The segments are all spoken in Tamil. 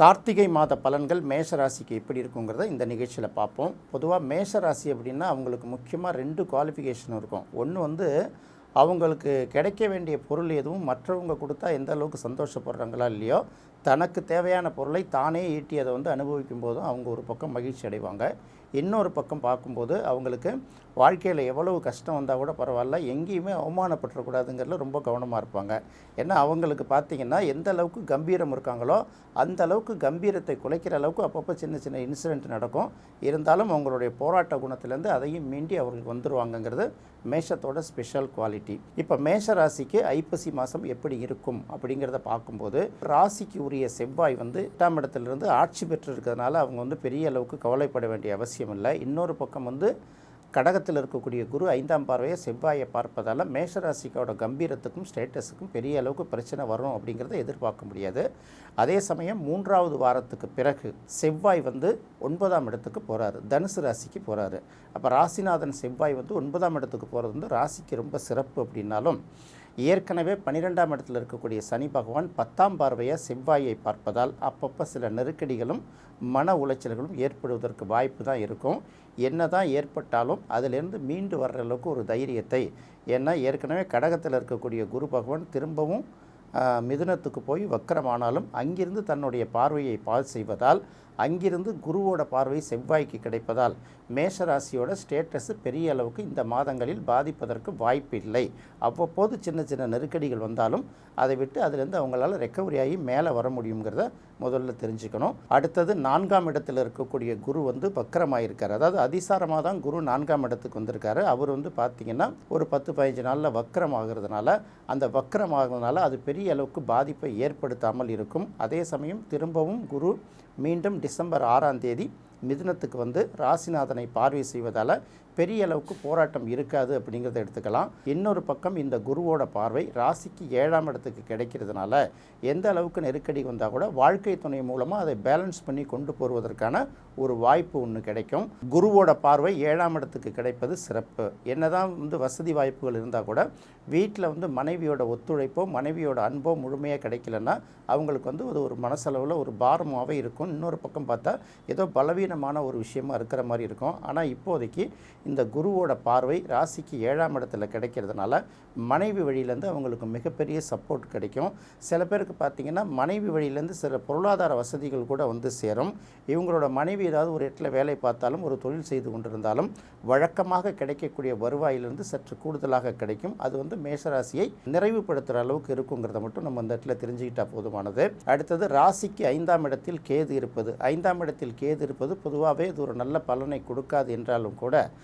கார்த்திகை மாத பலன்கள் மேஷ ராசிக்கு எப்படி இருக்குங்கிறத இந்த நிகழ்ச்சியில் பார்ப்போம். பொதுவாக மேஷ ராசி அப்படின்னா அவங்களுக்கு முக்கியமாக ரெண்டு குவாலிஃபிகேஷன் இருக்கும். ஒன்று வந்து அவங்களுக்கு கிடைக்க வேண்டிய பொருள் எதுவும் மற்றவங்க கொடுத்தா எந்த அளவுக்கு சந்தோஷப்படுறாங்களா இல்லையோ தனக்கு தேவையான பொருளை தானே ஈட்டி அதை வந்து அனுபவிக்கும் போதும் அவங்க ஒரு பக்கம் மகிழ்ச்சி அடைவாங்க. இன்னொரு பக்கம் பார்க்கும்போது அவங்களுக்கு வாழ்க்கையில் எவ்வளவு கஷ்டம் வந்தால் கூட பரவாயில்ல எங்கேயுமே அவமானப்பட்டுறக்கூடாதுங்கிறதுல ரொம்ப கவனமாக இருப்பாங்க. ஏன்னா அவங்களுக்கு பார்த்திங்கன்னா எந்த அளவுக்கு கம்பீரம் இருக்காங்களோ அந்த அளவுக்கு கம்பீரத்தை குலைக்கிற அளவுக்கு அப்பப்போ சின்ன சின்ன இன்சிடெண்ட் நடக்கும். இருந்தாலும் அவங்களுடைய போராட்ட குணத்திலேருந்து அதையும் மீண்டி அவர்களுக்கு வந்துடுவாங்கங்கிறது மேஷத்தோட ஸ்பெஷல் குவாலிட்டி இப்போ மேஷ ராசிக்கு ஐப்பசி மாதம் எப்படி இருக்கும் அப்படிங்கிறத பார்க்கும்போது ராசிக்கு உரிய செவ்வாய் வந்து எட்டாம் இடத்துலேருந்து ஆட்சி பெற்று இருக்கிறதுனால அவங்க வந்து பெரிய அளவுக்கு கவலைப்பட வேண்டிய அவசியம் இல்லை இன்னொரு பக்கம் வந்து கடகத்தில் இருக்கக்கூடிய குரு ஐந்தாம் பார்வையை செவ்வாயை பார்ப்பதால் மேஷராசிக்கோட கம்பீரத்துக்கும் ஸ்டேட்டஸுக்கும் பெரிய அளவுக்கு பிரச்சனை வரும் அப்படிங்கிறத எதிர்பார்க்க முடியாது. அதே சமயம் மூன்றாவது வாரத்துக்கு பிறகு செவ்வாய் வந்து ஒன்பதாம் இடத்துக்கு போகிறாரு தனுசு ராசிக்கு போகிறாரு அப்போ ராசிநாதன் செவ்வாய் வந்து ஒன்பதாம் இடத்துக்கு போகிறது வந்து ராசிக்கு ரொம்ப சிறப்பு அப்படின்னாலும் ஏற்கனவே பன்னிரெண்டாம் இடத்தில் இருக்கக்கூடிய சனி பகவான் பத்தாம் பார்வையை செவ்வாயை பார்ப்பதால் அப்பப்போ சில நெருக்கடிகளும் மன உளைச்சல்களும் ஏற்படுவதற்கு வாய்ப்பு தான் இருக்கும். என்ன தான் ஏற்பட்டாலும் அதிலிருந்து மீண்டு வர்ற அளவுக்கு ஒரு தைரியத்தை ஏன்னா ஏற்கனவே கடகத்தில் இருக்கக்கூடிய குரு பகவான் திரும்பவும் மிதுனத்துக்கு போய் வக்கரமானாலும் அங்கிருந்து தன்னுடைய பார்வையை பால் செய்வதால் அங்கிருந்து குருவோட பார்வை செவ்வாய்க்கு கிடைப்பதால் மேஷராசியோட ஸ்டேட்டஸ் பெரிய அளவுக்கு இந்த மாதங்களில் பாதிப்பதற்கு வாய்ப்பு இல்லை அவ்வப்போது சின்ன சின்ன நெருக்கடிகள் வந்தாலும் அதை விட்டு அதிலிருந்து அவங்களால ரெக்கவரி ஆகி மேலே வர முடியுங்கிறத முதல்ல தெரிஞ்சுக்கணும். அடுத்தது நான்காம் இடத்தில் இருக்கக்கூடிய குரு வந்து வக்கரமாயிருக்கார். அதாவது அதிசாரமாக தான் குரு நான்காம் இடத்துக்கு வந்திருக்காரு. அவர் வந்து பார்த்திங்கன்னா ஒரு பத்து பதினஞ்சு நாளில் வக்கரம் ஆகிறதுனால அந்த வக்கரம் ஆகிறதுனால அது பெரிய அளவுக்கு பாதிப்பை ஏற்படுத்தாமல் இருக்கும். அதே சமயம் திரும்பவும் குரு மீண்டும் டிசம்பர் ஆறாம் தேதி மிதுனத்துக்கு வந்து ராசிநாதனை பார்வை செய்வதால் பெரிய அளவுக்கு போராட்டம் இருக்காது அப்படிங்கிறத எடுத்துக்கலாம். இன்னொரு பக்கம் இந்த குருவோட பார்வை ராசிக்கு ஏழாம் இடத்துக்கு கிடைக்கிறதுனால எந்த அளவுக்கு நெருக்கடி வந்தால் கூட வாழ்க்கை துணை மூலமாக அதை பேலன்ஸ் பண்ணி கொண்டு போவதற்கான ஒரு வாய்ப்பு ஒன்று கிடைக்கும். குருவோட பார்வை ஏழாம் இடத்துக்கு கிடைப்பது சிறப்பு. என்னதான் வந்து வசதி வாய்ப்புகள் இருந்தால் கூட வீட்டில் வந்து மனைவியோட ஒத்துழைப்போ மனைவியோட அன்போ முழுமையாக கிடைக்கலன்னா அவங்களுக்கு வந்து அது ஒரு மனசளவில் ஒரு பாரமாகவே இருக்கும். இன்னொரு பக்கம் பார்த்தா ஏதோ பலவீனமான ஒரு விஷயமா இருக்கிற மாதிரி இருக்கும். ஆனால் இப்போதைக்கு இந்த குருவோட பார்வை ராசிக்கு ஏழாம் இடத்துல கிடைக்கிறதுனால மனைவி வழியிலேருந்து அவங்களுக்கு மிகப்பெரிய சப்போர்ட் கிடைக்கும். சில பேருக்கு பார்த்திங்கன்னா மனைவி வழியிலேருந்து சில பொருளாதார வசதிகள் கூட வந்து சேரும். இவங்களோட மனைவி ஏதாவது ஒரு இடத்துல வேலை பார்த்தாலும் ஒரு தொழில் செய்து கொண்டிருந்தாலும் வழக்கமாக கிடைக்கக்கூடிய வருவாயிலிருந்து சற்று கூடுதலாக கிடைக்கும். அது வந்து மேஷராசியை நிறைவுபடுத்துகிற அளவுக்கு இருக்குங்கிறத மட்டும் நம்ம இந்த இடத்துல தெரிஞ்சுக்கிட்டால் போதுமானது. அடுத்தது ராசிக்கு ஐந்தாம் இடத்தில் கேது இருப்பது. ஐந்தாம் இடத்தில் கேது இருப்பது பொதுவாகவே இது ஒரு நல்ல பலனை கொடுக்காது என்றாலும் கூட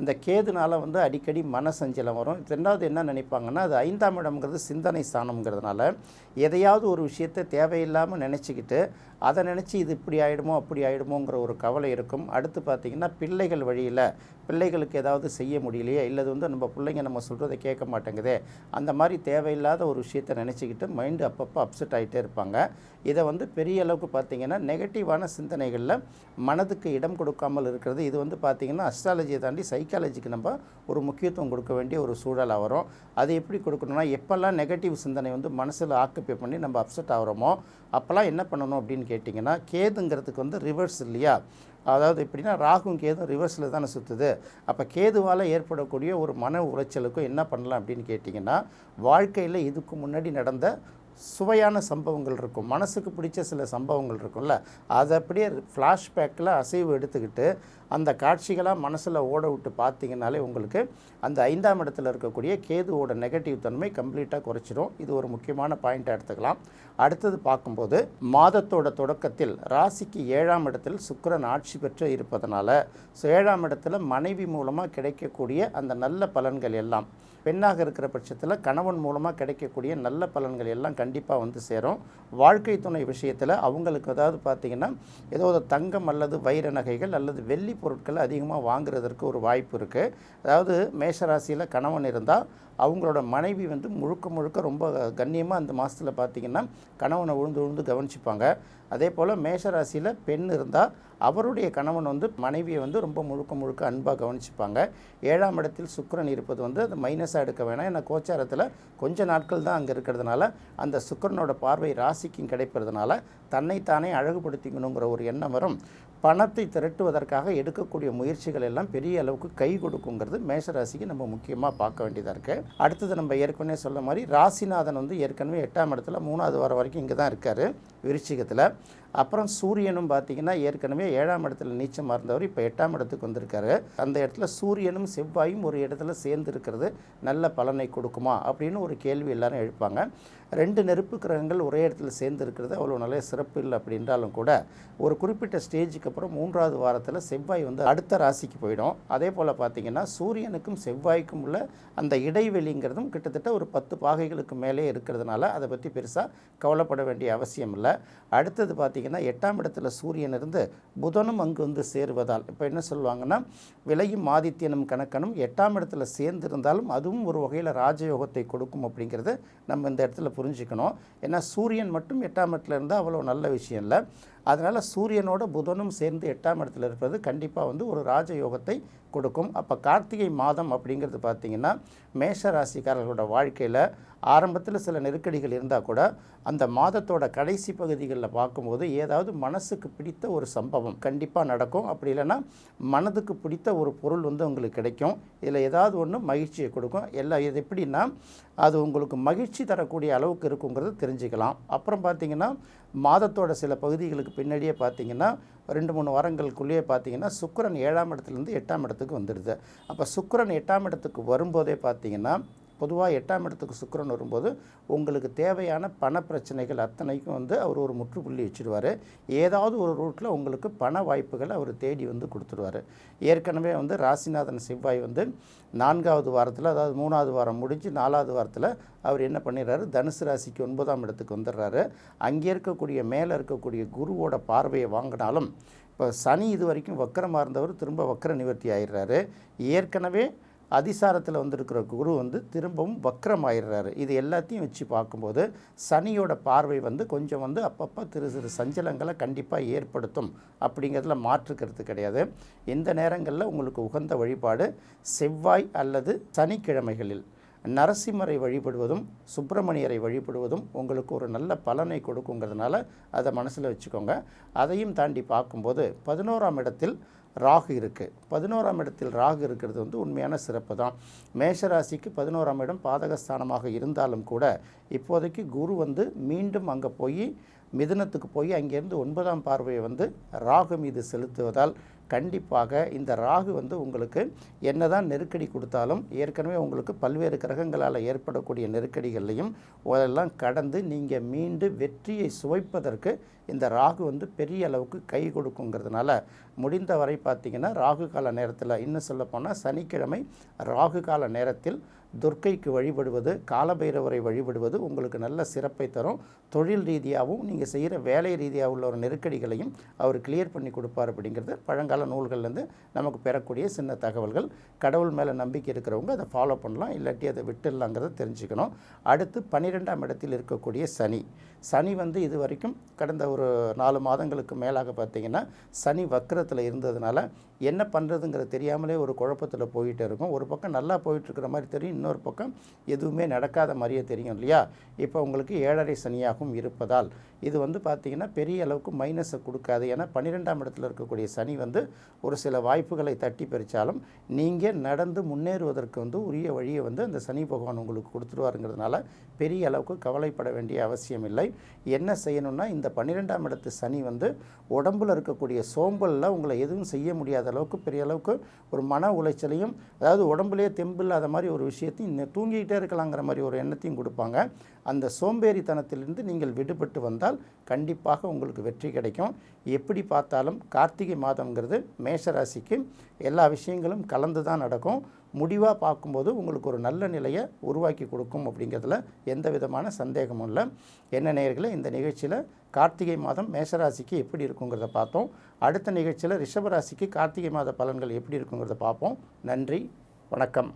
இந்த கேதுனால வந்து அடிக்கடி மன சஞ்சலம் வரும். ரெண்டாவது என்ன நினைப்பாங்கன்னா அது ஐந்தாம் இடம்ங்கிறது சிந்தனை ஸ்தானம்ங்கிறதுனால எதையாவது ஒரு விஷயத்தை தேவையில்லாமல் நினச்சிக்கிட்டு அதை நினச்சி இது இப்படி ஆகிடுமோ அப்படி ஆகிடுமோங்கிற ஒரு கவலை இருக்கும். அடுத்து பார்த்திங்கன்னா பிள்ளைகள் வழியில் பிள்ளைகளுக்கு ஏதாவது செய்ய முடியலையே இல்லது வந்து நம்ம பிள்ளைங்க நம்ம சொல்கிறத கேட்க மாட்டேங்குதே அந்த மாதிரி தேவையில்லாத ஒரு விஷயத்தை நினச்சிக்கிட்டு மைண்டு அப்பப்போ அப்செட் ஆகிட்டே இருப்பாங்க. இதை வந்து பெரிய அளவுக்கு பார்த்திங்கன்னா நெகட்டிவான சிந்தனைகளில் மனதுக்கு இடம் கொடுக்காமல் இருக்கிறது. இது வந்து பார்த்திங்கன்னா அஸ்ட்ராலஜியை தாண்டி சைக்காலஜிக்கு நம்ம ஒரு முக்கியத்துவம் கொடுக்க வேண்டிய ஒரு சூழலாக வரும். அது எப்படி கொடுக்கணும்னா எப்போல்லாம் நெகட்டிவ் சிந்தனை வந்து மனசில் ஆக்குப்பை பண்ணி நம்ம அப்செட் ஆகிறோமோ அப்போல்லாம் என்ன பண்ணணும் அப்படின்னு கேட்டிங்கன்னா கேதுங்கிறதுக்கு வந்து ரிவர்ஸ் இல்லையா? அதாவது எப்படின்னா ராகும் கேதும் ரிவர்ஸில் தானே சுற்றுது அப்போ கேதுவால் ஏற்படக்கூடிய ஒரு மன உளைச்சலுக்கும் என்ன பண்ணலாம் அப்படின்னு கேட்டிங்கன்னா வாழ்க்கையில் இதுக்கு முன்னாடி நடந்த சுவையான சம்பவங்கள் இருக்கும். மனசுக்கு பிடிச்ச சில சம்பவங்கள் இருக்கும்ல. அதை அப்படியே ஃப்ளாஷ்பேக்கில் அசைவு எடுத்துக்கிட்டு அந்த காட்சிகளாக மனசில் ஓட விட்டு பார்த்தீங்கனாலே உங்களுக்கு அந்த ஐந்தாம் இடத்துல இருக்கக்கூடிய கேதுவோட நெகட்டிவ் தன்மை கம்ப்ளீட்டாக குறைச்சிரும். இது ஒரு முக்கியமான பாயிண்ட்டாக எடுத்துக்கலாம். அடுத்தது பார்க்கும்போது மாதத்தோட தொடக்கத்தில் ராசிக்கு ஏழாம் இடத்தில் சுக்கரன் ஆட்சி பெற்று இருப்பதனால ஸோ ஏழாம் இடத்துல மனைவி மூலமாக கிடைக்கக்கூடிய அந்த நல்ல பலன்கள் எல்லாம் பெண்ணாக இருக்கிற பட்சத்தில் கணவன் மூலமாக கிடைக்கக்கூடிய நல்ல பலன்கள் எல்லாம் கண்டிப்பாக வந்து சேரும். வாழ்க்கை துணை விஷயத்தில் அவங்களுக்கு அதாவது பார்த்திங்கன்னா ஏதோ ஒரு தங்கம் அல்லது வைர நகைகள் அல்லது வெள்ளி பொருட்கள் அதிகமாக வாங்குறதற்கு ஒரு வாய்ப்பு இருக்குது அதாவது மேஷராசியில் கணவன் இருந்தால் அவங்களோட மனைவி வந்து முழுக்க முழுக்க ரொம்ப கண்ணியமாக அந்த மாதத்தில் பார்த்திங்கன்னா கணவனை உழுந்து உழுந்து கவனிச்சுப்பாங்க. அதே போல் மேஷராசியில் பெண் இருந்தால் அவருடைய கணவன் வந்து மனைவியை வந்து ரொம்ப முழுக்க முழுக்க அன்பாக கவனிச்சுப்பாங்க. ஏழாம் இடத்தில் சுக்கரன் இருப்பது வந்து அது மைனஸாக எடுக்க வேணாம். ஏன்னா கோச்சாரத்தில் கொஞ்ச நாட்கள் தான் அங்கே இருக்கிறதுனால அந்த சுக்கரனோட பார்வை ராசிக்கும் கிடைப்பதுனால தன்னைத்தானே அழகுபடுத்திக்கணுங்கிற ஒரு எண்ணம் வரும். பணத்தை திரட்டுவதற்காக எடுக்கக்கூடிய முயற்சிகள் எல்லாம் பெரிய அளவுக்கு கை கொடுக்குங்கிறது மேஷராசிக்கு நம்ம முக்கியமாக பார்க்க வேண்டியதாக இருக்குது அடுத்தது நம்ம ஏற்கனவே சொல்ல மாதிரி ராசிநாதன் வந்து ஏற்கனவே எட்டாம் இடத்துல மூணாவது வாரம் வரைக்கும் இங்கே தான் இருக்கார். விருச்சிகத்தில். அப்புறம் சூரியனும் பார்த்தீங்கன்னா ஏற்கனவே ஏழாம் இடத்துல நீச்சமாக இருந்தவர் இப்போ எட்டாம் இடத்துக்கு வந்திருக்காரு. அந்த இடத்துல சூரியனும் செவ்வாயும் ஒரு இடத்துல சேர்ந்து இருக்கிறது நல்ல பலனை கொடுக்குமா? அப்படின்னு ஒரு கேள்வி எல்லாரும் எழுப்பாங்க. ரெண்டு நெருப்பு கிரகங்கள் ஒரே இடத்துல சேர்ந்து இருக்கிறது அவ்வளோ நல்ல சிறப்பு இல்லை அப்படின்றாலும் கூட ஒரு குறிப்பிட்ட ஸ்டேஜுக்கு அப்புறம் மூன்றாவது வாரத்தில் செவ்வாய் வந்து அடுத்த ராசிக்கு போயிடும். அதே போல் பார்த்தீங்கன்னா சூரியனுக்கும் செவ்வாய்க்கும் உள்ள அந்த இடைவெளிங்கிறதும் கிட்டத்தட்ட ஒரு பத்து பாகைகளுக்கு மேலே இருக்கிறதுனால அதை பற்றி பெருசாக கவலைப்பட வேண்டிய அவசியம் இல்லை. அடுத்தது பார்த்திங்கன்னா எட்டாம் இடத்துல சூரியன் இருந்து புதனும் அங்கு வந்து சேருவதால் இப்போ என்ன சொல்லுவாங்கன்னா விலையும் ஆதித்யனும் கணக்கனும் எட்டாம் இடத்துல சேர்ந்திருந்தாலும் அதுவும் ஒரு வகையில் ராஜயோகத்தை கொடுக்கும் அப்படிங்கிறத நம்ம இந்த இடத்துல புரிஞ்சுக்கணும். ஏன்னா சூரியன் மட்டும் எட்டாம் இடத்துல இருந்தால் அவ்வளோ நல்ல விஷயம் இல்லை. அதனால் சூரியனோட புதனும் சேர்ந்து எட்டாம் இடத்துல இருப்பது கண்டிப்பாக வந்து ஒரு ராஜயோகத்தை கொடுக்கும். அப்போ கார்த்திகை மாதம் அப்படிங்கிறது பார்த்திங்கன்னா மேஷ ராசிக்காரர்களோட வாழ்க்கையில் ஆரம்பத்தில் சில நெருக்கடிகள் இருந்தால் கூட அந்த மாதத்தோட கடைசி பகுதிகளில் பார்க்கும்போது ஏதாவது மனசுக்கு பிடித்த ஒரு சம்பவம் கண்டிப்பாக நடக்கும். அப்படி இல்லைன்னா மனதுக்கு பிடித்த ஒரு பொருள் வந்து உங்களுக்கு கிடைக்கும். இதில் ஏதாவது ஒன்று மகிழ்ச்சியை கொடுக்கும். எல்லாம் இது எப்படின்னா அது உங்களுக்கு மகிழ்ச்சி தரக்கூடிய அளவுக்கு இருக்குங்கிறது தெரிஞ்சுக்கலாம். அப்புறம் பார்த்திங்கன்னா மாதத்தோட சில பகுதிகளுக்கு பின்னாடியே பார்த்தீங்கன்னா ரெண்டு மூணு வாரங்களுக்குள்ளேயே பார்த்தீங்கன்னா சுக்கரன் ஏழாம் இடத்துலேருந்து எட்டாம் இடத்துக்கு வந்துடுது. அப்போ சுக்கரன் எட்டாம் இடத்துக்கு வரும்போதே பார்த்தீங்கன்னா பொதுவாக எட்டாம் இடத்துக்கு சுக்கரன் வரும்போது உங்களுக்கு தேவையான பண பிரச்சனைகள் அத்தனைக்கும் வந்து அவர் ஒரு முற்றுப்புள்ளி வச்சுருவார். ஏதாவது ஒரு ரூட்டில் உங்களுக்கு பண வாய்ப்புகளை அவர் தேடி வந்து கொடுத்துருவார். ஏற்கனவே வந்து ராசிநாதன் செவ்வாய் வந்து நான்காவது வாரத்தில் அதாவது மூணாவது வாரம் முடிஞ்சு நாலாவது வாரத்தில் அவர் என்ன பண்ணிடுறாரு? தனுசு ராசிக்கு ஒன்பதாம் இடத்துக்கு வந்துடுறாரு. அங்கே இருக்கக்கூடிய மேலே இருக்கக்கூடிய குருவோட பார்வையை வாங்கினாலும் இப்போ சனி இது வரைக்கும் வக்கரமாக இருந்தவர் திரும்ப வக்கர நிவர்த்தி ஆயிடுறாரு. ஏற்கனவே அதிசாரத்தில் வந்திருக்கிற குரு வந்து திரும்பவும் வக்கரமாயிடுறாரு. இது எல்லாத்தையும் வச்சு பார்க்கும்போது சனியோட பார்வை வந்து கொஞ்சம் வந்து அப்பப்போ திரு சிறு சஞ்சலங்களை கண்டிப்பாக ஏற்படுத்தும் அப்படிங்கிறதுல மாற்றுக்கிறது கிடையாது. இந்த நேரங்களில் உங்களுக்கு உகந்த வழிபாடு செவ்வாய் அல்லது சனிக்கிழமைகளில் நரசிம்மரை வழிபடுவதும் சுப்பிரமணியரை வழிபடுவதும் உங்களுக்கு ஒரு நல்ல பலனை கொடுக்குங்கிறதுனால அதை மனசில் வச்சுக்கோங்க. அதையும் தாண்டி பார்க்கும்போது பதினோராம் இடத்தில் ராகு இருக்குது பதினோராம் இடத்தில் ராகு இருக்கிறது வந்து உண்மையான சிறப்பு தான். மேஷராசிக்கு பதினோராம் இடம் பாதகஸ்தானமாக இருந்தாலும் கூட இப்போதைக்கு குரு வந்து மீண்டும் அங்கே போய் மிதுனத்துக்கு போய் அங்கேருந்து ஒன்பதாம் பார்வையை வந்து ராகு மீது செலுத்துவதால் கண்டிப்பாக இந்த ராகு வந்து உங்களுக்கு என்னதான் நெருக்கடி கொடுத்தாலும் ஏற்கனவே உங்களுக்கு பல்வேறு கிரகங்களால் ஏற்படக்கூடிய நெருக்கடிகள்லையும் அதெல்லாம் கடந்து நீங்கள் மீண்டு வெற்றியை சுவைப்பதற்கு இந்த ராகு வந்து பெரிய அளவுக்கு கை கொடுக்குங்கிறதுனால முடிந்த வரை பார்த்திங்கன்னா ராகு கால நேரத்தில் இன்னும் சொல்லப்போனால் சனிக்கிழமை ராகு கால நேரத்தில் துர்க்கைக்கு வழிபடுவது காலபைரவரை வழிபடுவது உங்களுக்கு நல்ல சிறப்பை தரும். தொழில் ரீதியாகவும் நீங்கள் செய்கிற வேலை ரீதியாக உள்ள ஒரு நெருக்கடிகளையும் அவர் கிளியர் பண்ணி கொடுப்பார் அப்படிங்கிறது பழங்கால நூல்கள்லேருந்து நமக்கு பெறக்கூடிய சின்ன தகவல்கள். கடவுள் மேலே நம்பிக்கை இருக்கிறவங்க அதை ஃபாலோ பண்ணலாம் இல்லாட்டி அதை விட்டுடலாங்கிறத தெரிஞ்சுக்கணும். அடுத்து பன்னிரெண்டாம் இடத்தில் இருக்கக்கூடிய சனி. சனி வந்து இது வரைக்கும் கடந்த ஒரு நாலு மாதங்களுக்கு மேலாக பார்த்தீங்கன்னா சனி வக்கரத்தில் இருந்ததுனால என்ன பண்ணுறதுங்கிற தெரியாமலே ஒரு குழப்பத்தில் போயிட்டு இருக்கும். ஒரு பக்கம் நல்லா போயிட்டுருக்கிற மாதிரி தெரியும் இன்னொரு பக்கம் எதுவுமே நடக்காத மாதிரியே தெரியும் இல்லையா? இப்போ உங்களுக்கு ஏழரை சனியாகவும் இருப்பதால் இது வந்து பார்த்திங்கன்னா பெரிய அளவுக்கு மைனஸை கொடுக்காது. ஏன்னா பன்னிரெண்டாம் இடத்துல இருக்கக்கூடிய சனி வந்து ஒரு சில வாய்ப்புகளை தட்டி பறித்தாலும் நீங்கள் நடந்து முன்னேறுவதற்கு வந்து உரிய வழியை வந்து அந்த சனி பகவான் உங்களுக்கு கொடுத்துருவாருங்கிறதுனால பெரிய அளவுக்கு கவலைப்பட வேண்டிய அவசியம் இல்லை. என்ன செய்யணும்னா இந்த பன்னிரெண்டாம் இடத்து சனி வந்து உடம்புல இருக்கக்கூடிய சோம்பலில் உங்களை எதுவும் செய்ய முடியாத அளவுக்கு பெரிய அளவுக்கு ஒரு மன உளைச்சலையும் அதாவது உடம்புலேயே தெம்பு இல்லாத மாதிரி ஒரு விஷயத்தையும் இன்னும் தூங்கிக்கிட்டே இருக்கலாங்கிற மாதிரி ஒரு எண்ணத்தையும் கொடுப்பாங்க. அந்த சோம்பேறித்தனத்திலிருந்து நீங்கள் விடுபட்டு வந்தால் கண்டிப்பாக உங்களுக்கு வெற்றி கிடைக்கும். எப்படி பார்த்தாலும் கார்த்திகை மாதம்ங்கிறது மேஷராசிக்கு எல்லா விஷயங்களும் கலந்து தான் நடக்கும். முடிவாக பார்க்கும்போது உங்களுக்கு ஒரு நல்ல நிலையை உருவாக்கி கொடுக்கும் அப்படிங்கிறதுல எந்த விதமான சந்தேகமும் இல்லை. என்ன நேர்களை இந்த நிகழ்ச்சியில் கார்த்திகை மாதம் மேஷராசிக்கு எப்படி இருக்குங்கிறத பார்த்தோம். அடுத்த நிகழ்ச்சியில் ரிஷபராசிக்கு கார்த்திகை மாத பலன்கள் எப்படி இருக்குங்கிறத பார்ப்போம். நன்றி வணக்கம்.